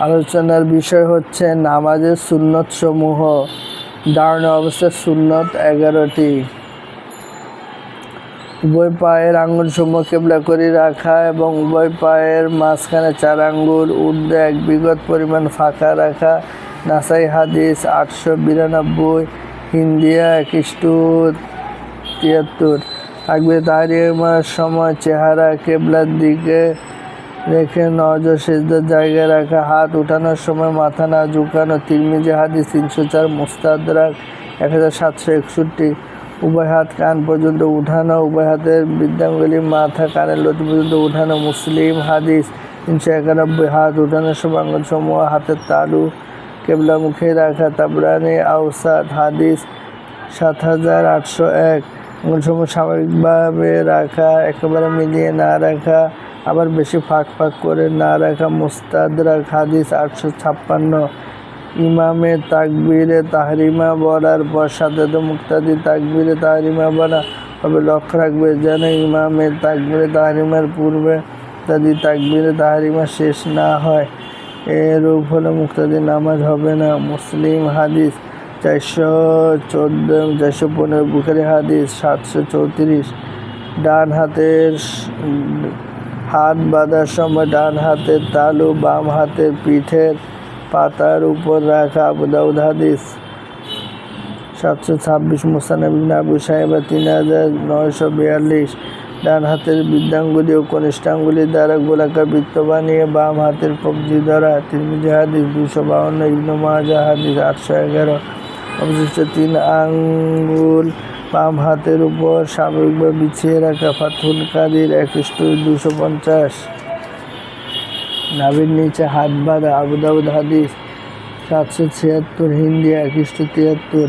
আলোচনার বিষয় হচ্ছে নামাজের সুন্নত সমূহ। দাঁড়ানো অবস্থার সুন্নত এগারোটি। উভয় পায়ের আঙ্গুল সমূহ কেবলা করে রাখা এবং উভয় পায়ের মাঝখানে চার আঙ্গুল, ঊর্ধ্বে এক বিগত পরিমাণ ফাঁকা রাখা। নাসাই হাদিস আটশো বিরানব্বই, হিন্দিয়া একিশটু তিয়াত্তর। থাকবে তাহারিমার সময় চেহারা কেবলার দিকে রেখে নজর সেজদার জায়গায় রাখা, হাত উঠানোর সময় মাথা না ঝুঁকানো তিরমিজি হাদিস তিনশো চার, মুস্তাদরাক এক হাজার সাতশো একষট্টি, উভয় হাত কান পর্যন্ত উঠানো, উভয় হাতের বৃদ্ধাঙ্গুলি মাথা কানের লতি পর্যন্ত উঠানো, মুসলিম হাদিস তিনশো একানব্বই, হাত উঠানোর সময় সমূহ হাতের তালু, কেবলা মুখে রাখা, তাবরানি আউসাদ হাদিস সাত হাজার আটশো এক সমূহ স্বাভাবিকভাবে রাখা, একেবারে মিলিয়ে না রাখা আবার বেশি ফাঁক ফাঁক করে না রাখা মুস্তাদরাক হাদিস আটশো ছাপ্পান্ন। ইমামে তাকবিরে তাহরিমা বলার পর সাথে মুক্তাদি তাকবিরে তাহরিমা বলা তবে লক্ষ্য রাখবে যেন ইমামে তাকবিরে তাহরিমার পূর্বে তাদি তাকবিরে তাহরিমা শেষ না হয়। এরূপ হলে মুক্তাদি নামাজ হবে না। মুসলিম হাদিস চারশো চোদ্দ, চারশো পনেরো, বুখারি হাদিস সাতশো চৌত্রিশ। ডান হাতের হাত বাঁধার সময় ডান হাতের তালু, বাম হাতের পিঠের পাতার উপর রাখা আবু দাউদ হাদিস। সাতশো ছাব্বিশ মুসানবিন আবু সাহেবা তিন হাজার নয়শো বিয়াল্লিশ। ডান হাতের বৃদ্ধাঙ্গুলি ও কনিষ্ঠাঙ্গুলি দ্বারা গোলাকার বৃত্ত বানিয়ে বাম হাতের কবজি দ্বারা তিরমিজি হাদিস দুশো বাউন্ন, ইবনু মাজা হাদিস আটশো এগারো। অবশিষ্ট তিন আঙ্গুল বাম হাতের উপর স্বাভাবিকভাবে বিছিয়ে রাখা ফাতুল কাদির একুশ দুশো পঞ্চাশ। নাভির নিচে হাত বাঁধা আবুদাউদ হাদিস, সাতশো ছিয়াত্তর হিন্দি একুশশো তিয়াত্তর।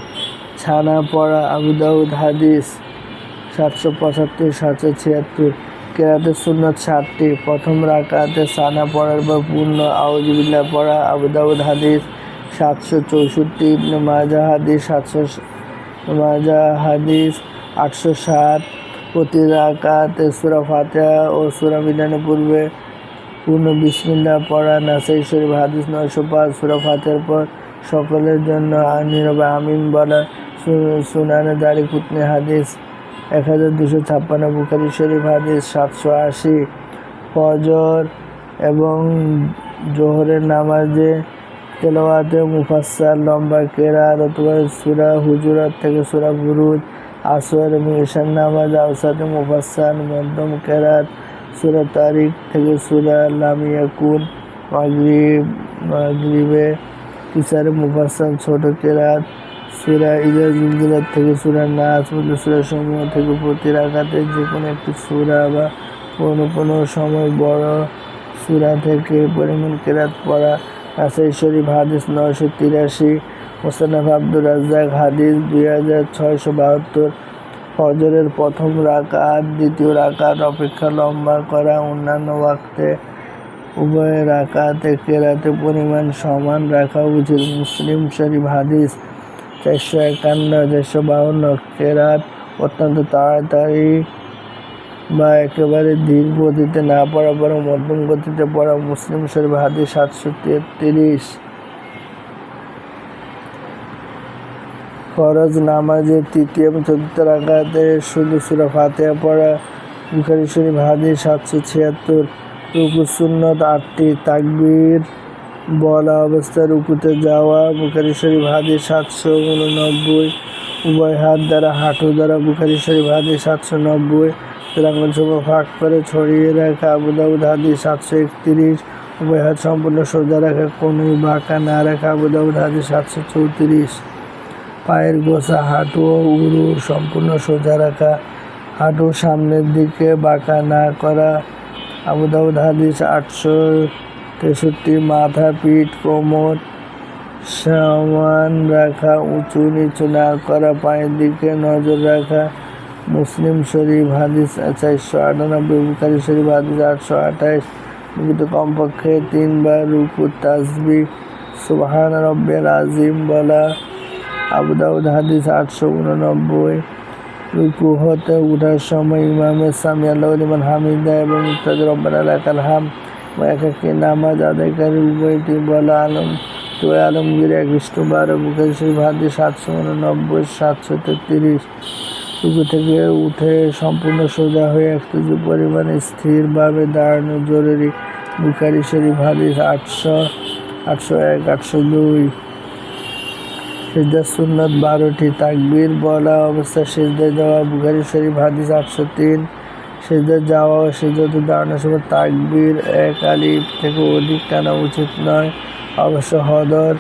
ছানা পড়া আবুদাউদ হাদিস, সাতশো পঁচাত্তর, সাতশো ছিয়াত্তর। কেরাতের সুন্নত ষাটটি প্রথম রাকাতে সানা পড়ার পর পূর্ণ আউজবিল্লা পড়া আবুদাউদ হাদিস, সাতশো চৌষট্টি। মাজা হাদিস, সাতশো মাজা, হাদিস, আটশো সাত প্রতি রাকাতে সুরা ফাতেহা ও সুরা মিলানের পূর্বে পূর্ণ বিসমিল্লা পড়া, নাসাই শরীফ, হাদিস নয়শো পাঁচ, সুরা ফাতের পর সকলের জন্য নীরবে আমিন বলা সুনানে দাড়ি কুতনি হাদিস, এক হাজার দুশো ছাপ্পান্ন বুখারি শরীফ, হাদিস সাতশো আশি। ফজর এবং জোহরের নামাজে তেলাওয়াতে মুফাসসার লম্বা কেরাত অথবা সুরা হুজুরাত থেকে সুরা বুরুজ, আসর এবং ঈশান নামাজ, আওসাতে, মুফাসসার মধ্যম কেরাত, সুরা তারিক থেকে সুরা লামিয়াকুন মাগরিব, মাগরিবে কিসারে মুফাসসাল ছোট কেরাত, সুরা ইজা থেকে সুরা নাচ মধ্যে সুরা সমূহ থেকে প্রতি রাখাতে যে কোনো একটি সুরা বা কোনো কোনো সময় বড় সুরা থেকে পরিমাণ কেরাত পড়া আসাই শরীফ হাদিস নয়শো তিরাশি মোস্তানাফ আব্দুর রাজ্জাক হাদিস দুই হাজার ছয়শো বাহাত্তর। ফজরের প্রথম রাকাত, দ্বিতীয় রাকাত অপেক্ষা লম্বা করা অন্যান্য ওয়াক্তে। উভয় রাকাতে কেরাতে পরিমাণ সমান রাখা উচিত। মুসলিম শরীফ হাদিস চারশো একান্ন, চারশো বাউন্ন। কেরাত অত্যন্ত তাড়াতাড়ি বা একেবারে ধীর গতিতে না পড়া বরং মধ্যম গতিতে পড়া মুসলিম শরীফ হাদিস সাতশো তেত্রিশ। ফরজ নামাজের তৃতীয় এবং চতুর্থ রাকাতে শুধু সুরা ফাতেহা পড়া বুখারি শরীফ হাদিস সাতশো ছিয়াত্তর। রুকু সুন্নত আটটি, তাকবীর বলা অবস্থায় রুকুতে যাওয়া বুখারি শরীফ হাদিস সাতশো উননব্বই। উভয় হাত দ্বারা হাঁটু দ্বারা বুখারি শরীফ হাদিস সাতশো নব্বই। তেলাঙ্গন সভা ফাঁক করে ছড়িয়ে রাখা আবুদাউদ হাদিস সাতশো একত্রিশ। উভয় হাত সম্পূর্ণ সোজা রাখা, কোনোই বাঁকা না রাখা, আবুদাউদ হাদিস সাতশো চৌত্রিশ। পায়ের গোসা, হাঁটু ও উরু সম্পূর্ণ সোজা রাখা, হাঁটু সামনের দিকে বাঁকা না করা। আবুদাউদ হাদিস আটশো তেষট্টি, মাথা, পিঠ, কোমর সমান রাখা উঁচু নিচু না করা, পায়ের দিকে নজর রাখা। মুসলিম শরীফ, হাদিস চারশো আটানব্বই বুখারি শরীফ, হাদিস আটশো আঠাইশ কিন্তু কমপক্ষে তিনবার রুকু, তাসবি সুবহান রব্বের আজিম বলা আবুদাউদ হাদিস আটশো উননব্বই। রুকু হতে উঠার সময় ইমামের সামি আল্লাহ লিমান হামিদা এবং ইত্যাদি রব্বানা লাকাল হাম একাকি নামাজ আদায়কারী উভয়টি বলা আলম। তো আলমগীর এক বারো, বুখারি শরীফ, হাদিস সাতশো উননব্বই, সাতশো তেত্রিশ। রুকু থেকে উঠে সম্পূর্ণ সোজা হয়ে এক কেজি পরিমাণে স্থিরভাবে দাঁড়ানো জরুরি। বুখারি শরীফ হাদিস আটশো আটশো এক, আটশো দুই। সিজদা সুন্নত বারোটি তাকবীর বলা অবস্থা সিজদায় যাওয়া বুখারি শরীফ হাদিস আটশো তিন। সিজদায় যাওয়া ও দাঁড়ানোর সময় তাকবীর এক আলিফ থেকে অধিক টানা উচিত নয়। অবশ্য হদর,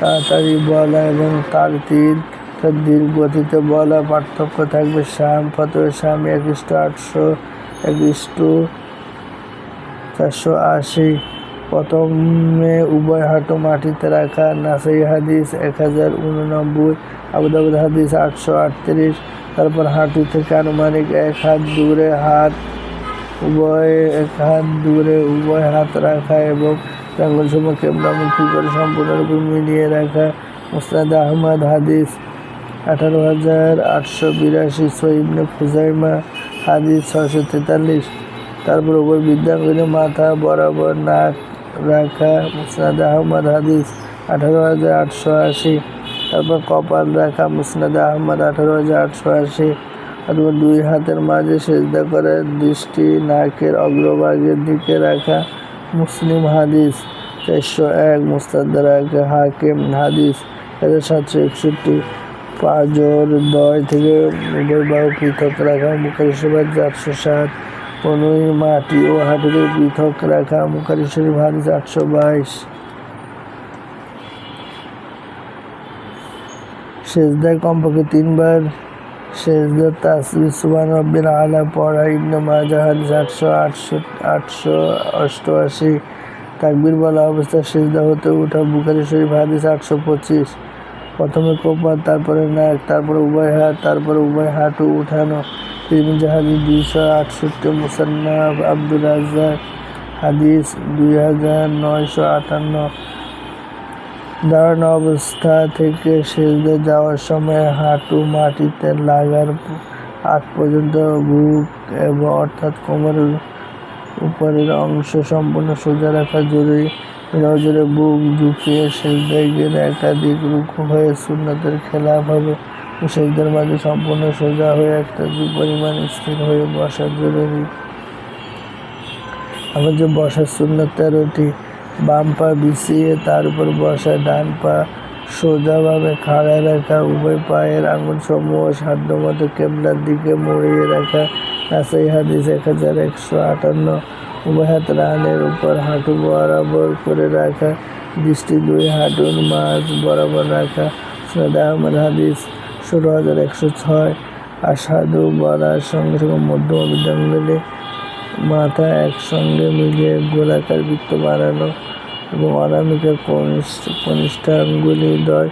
তাড়াতাড়ি বলা এবং তার তীর তার ধীর গতিতে বলা পার্থক্য থাকবে শ্যাম ফতহ শ্যাম এক ইষ্ট আটশো এক ইষ্ট চারশো আশি। প্রথমে উভয় হাঁটু মাটিতে রাখা, নাসাই হাদিস এক হাজার উননব্বই আবুদাবুদ হাদিস আটশো আটত্রিশ। তারপর হাঁটু থেকে আনুমানিক এক হাত দূরে হাত উভয়, এক হাত দূরে উভয় হাত রাখা এবং জঙ্গল সময় কেবলামুখী করে সম্পূর্ণরূপে মিলিয়ে রাখা? মুস্তাদ আহমদ হাদিস আঠারো হাজার আটশো বিরাশি সৈবনে ফুজাইমা হাদিস ছশো তেতাল্লিশ। তারপর উভয় বিদ্যাঙ্গনে মাথা বরাবর নাক রাখা, মুসনাদ আহমদ হাদিস আঠারো হাজার আটশো আশি। তারপর কপাল রাখা, মুসনাদ আহমদ আঠারো হাজার আটশো আশি। তারপর দুই হাতের মাঝে সেজদা করে, দৃষ্টি নাকের অগ্রভাগের দিকে রাখা, মুসলিম হাদিস চারশো এক, মুস্তাদ রাখা, হাকিম হাদিস সাতশো একষট্টি। পাঁজর দয় থেকে উভয় বাহু পৃথক রাখা মুখারি সেবার চারশো সাত পনেরোই মাটি ও হাঁটুকে পৃথক রাখা মুখারি শরীফ হাদিস আটশো বাইশ। সেজদায় কমপক্ষে তিনবার সেজদার তাসবি সুবান রব্বিল আলা পড়া ইবনে মাজা হাদিস আটশো আটশো অষ্টআশি। তাকবির বলা অবস্থা সেজদা হতে উঠা বুখারি হাদিস আটশো পঁচিশ। প্রথমে কোপার তারপরে নাক তারপরে উভয় হাত, তারপরে উভয় হাঁটু উঠানো। তিরমিজি হাদিস দুইশো আটষট্টি মুসান্নাফ আব্দুল রাজ্জাক, হাদিস দুই হাজার নয়শো আটান্ন। দাঁড়ানো অবস্থা থেকে সেজদে যাওয়ার সময় হাঁটু মাটিতে লাগার আগ পর্যন্ত বুক এবং অর্থাৎ কোমরের উপরের অংশ সম্পূর্ণ সোজা রাখা জরুরি। নজরে বুক ঝুঁকিয়ে সেজদায় গেলে একাধিক রুকু হয়ে সুন্নতের খেলাফ হবে। সেজদের মাঝে সম্পূর্ণ সোজা হয়ে একটা পরিমাণ স্থির হয়ে বসা জরুরি? আমার যে বসার সুন্নত তেরোটি, বাম পা বিছিয়ে তার উপর বসা, ডান পা সোজাভাবে খাড়া রাখা, উভয় পায়ের আঙুল সমূহ সাধ্য মতো কেবলার দিকে মুড়িয়ে রাখা। নাসাই হাদিস এক হাজার একশো আটান্ন। হাত রানের উপর হাঁটু বরাবর করে রাখা, দৃষ্টি দুই হাঁটুর মাঝ বরাবর রাখা। সৈয়দ আহমদ হাদিস, ষোলো হাজার একশো ছয় আসাদু বলার সঙ্গে সঙ্গে মধ্যম অভিযানগুলি মাথা একসঙ্গে মিলিয়ে গোলাকার বৃত্ত বানানো এবং অনামিকা কনিষ্ঠ কনিষ্ঠাঙ্গুলি দয়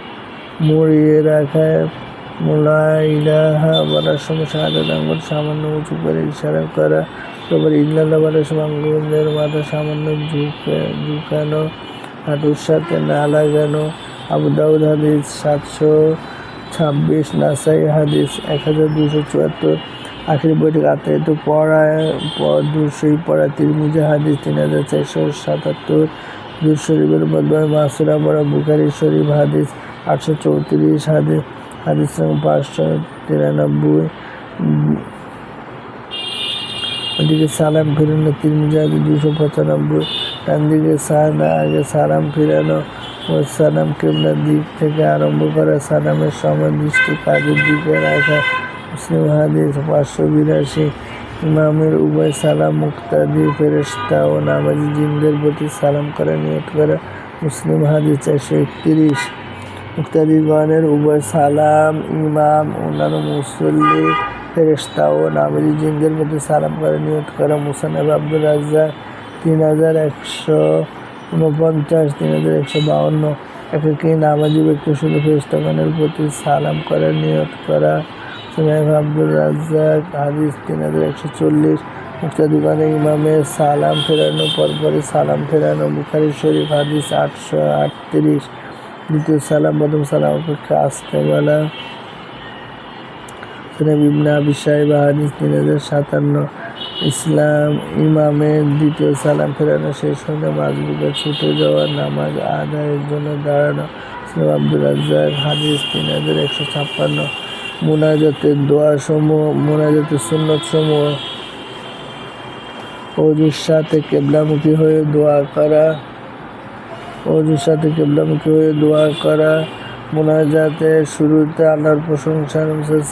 মুড়িয়ে রাখায় মোলাইলাহা বলার সময় শাহাদাত আঙ্গুল সামান্য উঁচু করে ইশারা করা। বলার সময় আঙ্গুলের মাথা সামান্য ঝুঁকে ঝুঁকানো হাঁটুর সাথে না লাগানো আবু দাউদ হাদিস সাতশো ছাব্বিশ, নাসাই হাদিস এক হাজার দুশো চুয়াত্তর। আখির বইটি আত্মায়িত পড়ায় দুশোই পড়া তিরমিজা হাদিস তিন হাজার চারশো সাতাত্তর। দুর শরীফের বদলে মাসুরা পড়া বুখারি শরীফ হাদিস আটশো চৌত্রিশ হাদিস হাদিস পাঁচশো তিরানব্বই। ওদিকে সালাম ফিরানো হাদিস দুশো পঁচানব্বই। ডান দিকে সাহানা, আগে সালাম ফিরানো ও সালাম কেবলার দিক থেকে আরম্ভ করা সালামের সময় দৃষ্টি কাজের দিকে রাখা। মুসলিম হাদিস পাঁচশো বিরাশি। ইমামের উভয় সালাম মুক্তাদি ফেরেস্তা ও নামাজি জিনদের প্রতি সালাম করা, নিয়ত করা। মুসলিম হাদিস চারশো একত্রিশ। মুক্তাদিগণের উভয় সালাম, ইমাম, অন্যান্য মুসল্লি ফেরেস্তা ও নামাজি জিনদের প্রতি সালাম করে, নিয়ত করা। মুসানব আব্দুল রাজ্জাক তিন হাজার একশো উনপঞ্চাশ তিন হাজার একশো বাউন্ন একাকি নামাজি ব্যক্তি শুধু ফেরেস্তাগণের প্রতি সালাম করার নিয়ত করা। সুনাইব আব্দুল রাজ্জাক, হাদিস তিন হাজার একশো চল্লিশ। মুক্তাদিগণে ইমামের সালাম ফেরানো পরপরে সালাম ফেরানো। বুখারি শরীফ, হাদিস আটশো আটত্রিশ। দ্বিতীয় সালাম, প্রথম সালাম অপেক্ষা আসতে বলা। সুনাইব ইবনা সাহেব হাদিস তিন হাজার সাতান্ন ইসলাম ইমামের দ্বিতীয় সালাম ফেরানো শেষ হলে মাঝবুকে ছুটে যাওয়া নামাজ আদায়ের জন্য দাঁড়ানো ইসলাম আব্দুল রাজ্জাক। হাদিস তিন হাজার একশো ছাপ্পান্ন। মোনাজাতের দোয়া সমূহ মোনাজাতের সুন্নত সমূহ অজুর সাথে কেবলামুখী হয়ে দোয়া করা, অজুর সাথে কেবলামুখী হয়ে দোয়া করা মোনাজাতের শুরুতে আল্লাহর প্রশংসা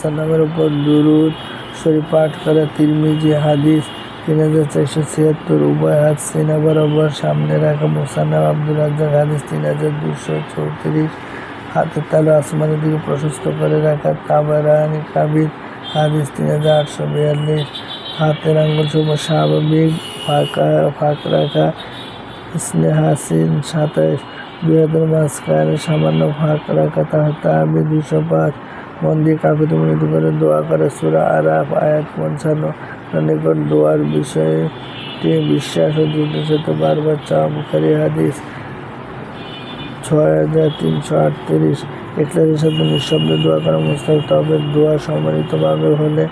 সাল্লামের উপর দুরুদ শরীফ পাঠ করা, তিরমিজি হাদিস তিন হাজার চারশো ছিয়াত্তর, উভয় হাত সিনা বরাবর সামনে রাখা মোসান্নাব আব্দুল রাজ্জাক হাদিস তিন হাজার দুশো চৌত্রিশ হাতের তালু আসমানের দিকে প্রশস্ত করে রাখা তাবারানি কাবির হাদিস তিন হাজার আটশো বিয়াল্লিশ, হাতের আঙ্গুল সমূহ স্বাভাবিক ফাঁকা, ফাঁক রাখা স্নেহাসিন সাতাইশ হাতের মাঝখানে সামান্য ফাঁক রাখা তাহার তাহাবি দুশো পাঁচ মন দিয়ে মিনতি করে দোয়া করে, সুরা আরাফ, আয়াত পঞ্চান্ন নিকট দোয়ার বিষয়টি বিশ্বাস ও সাথে বারবার চাওয়া বুখারি হাদিস। ছয় হাজার তিনশো আটত্রিশ ইখলাসের সাথে নিঃশব্দে দোয়া করা মুস্তাক তবে দোয়া সম্মানিতভাবে হলে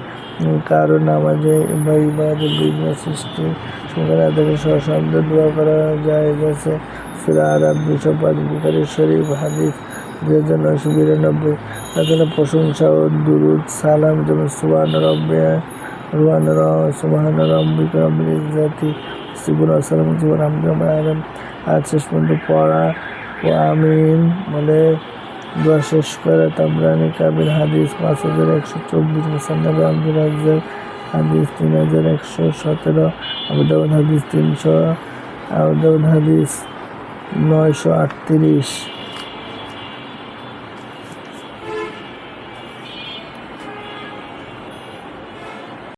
কারও নামাজে বা ইবাদত বিঘ্ন সৃষ্টি। সুন্দর আদাকে সশব্দে দোয়া করা যায় গেছে সুরা আরব দুশো পাঁচ বুখারি শরীফ, হাদিস দুই হাজার নয়শো বিরানব্বই। তাদের প্রশংসা ও দুরুদ, সালাম যেমন সুবান রব্বে রুয়ান সুবাহান রব্বিক রব্বিল ইজ্জাতি, সিবুল আসসালাম জীবন আহমদ আলম আজ শেষ পর্যন্ত পড়া ও আমিন বলে দোয়া শেষ করে তাবরানি কাবির হাদিস পাঁচ হাজার একশো চব্বিশ মুসান্নাবে আব্দুল রাজ্জাক হাদিস তিন হাজার একশো সতেরো আবুদাউদ হাদিস তিনশো আবুদাউদ হাদিস নয়শো আটত্রিশ।